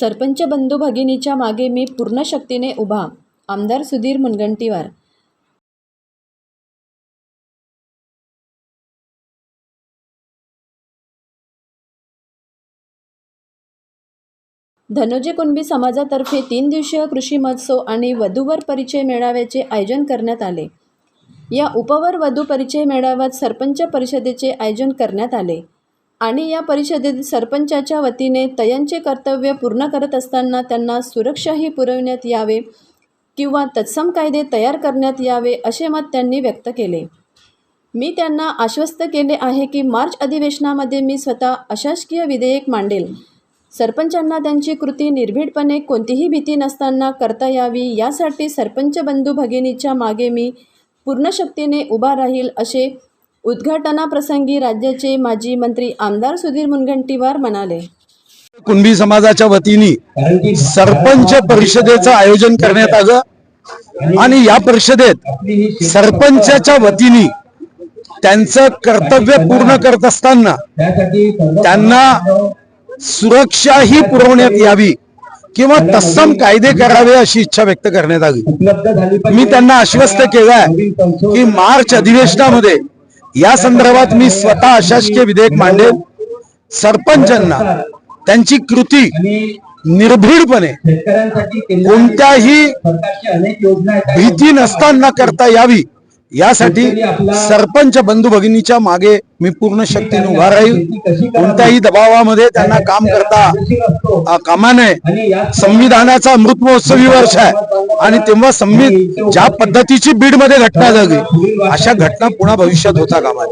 सरपंच बंधू भगिनीच्या मागे मी पूर्ण शक्तीने उभा. आमदार सुधीर मुनगंटीवार. धनोजे कुणबी समाजातर्फे तीन दिवसीय कृषी महोत्सव आणि वधूवर परिचय मेळाव्याचे आयोजन करण्यात आले. या उपवर वधू परिचय मेळाव्यात सरपंच परिषदेचे आयोजन करण्यात आले. आणि या परिषदेत सरपंचाच्या वतीने तयांचे कर्तव्य पूर्ण करत असताना त्यांना सुरक्षाही पुरविण्यात यावे किंवा तत्सम कायदे तयार करण्यात यावे असे मत त्यांनी व्यक्त केले. मी त्यांना आश्वस्त केले आहे की मार्च अधिवेशनामध्ये मी स्वतः अशासकीय विधेयक मांडेल. सरपंचांना त्यांची कृती निर्भीडपणे कोणतीही भीती नसताना करता यावी यासाठी सरपंच बंधू भगिनीच्या मागे मी पूर्ण शक्तीने उभा राहील असे उद्घाटनाप्रसंगी राज्याचे माजी मंत्री आमदार सुधीर मुनगंटीवार म्हणाले. कुणबी समाजाच्या वतीने सरपंच परिषदेचं आयोजन करण्यात आलं आणि या परिषदेत सरपंचाच्या वतीने त्यांचं कर्तव्य पूर्ण करत असताना त्यांना सुरक्षाही पुरवण्यात यावी किंवा तत्सम कायदे करावे अशी इच्छा व्यक्त करण्यात आली. मी त्यांना आश्वस्त केलंय की मार्च अधिवेशनामध्ये या संदर्भात मी स्वतः अशासकीय विधेयक मांडेल. सरपंचांना त्यांची कृती निर्भीडपणे कोणत्याही भीती नसताना करता यावी यासाठी सरपंच बंधू भगिनीच्या मागे मी पूर्ण शक्तीने उभा राहील. कोणत्याही दबावामध्ये त्यांना काम करता कामा नये. संविधानाचा अमृत महोत्सवी वर्ष आहे. आणि तेव्हा संविध ज्या पद्धतीची बीडमध्ये घटना झाली अशा घटना पुन्हा भविष्यात होता कामा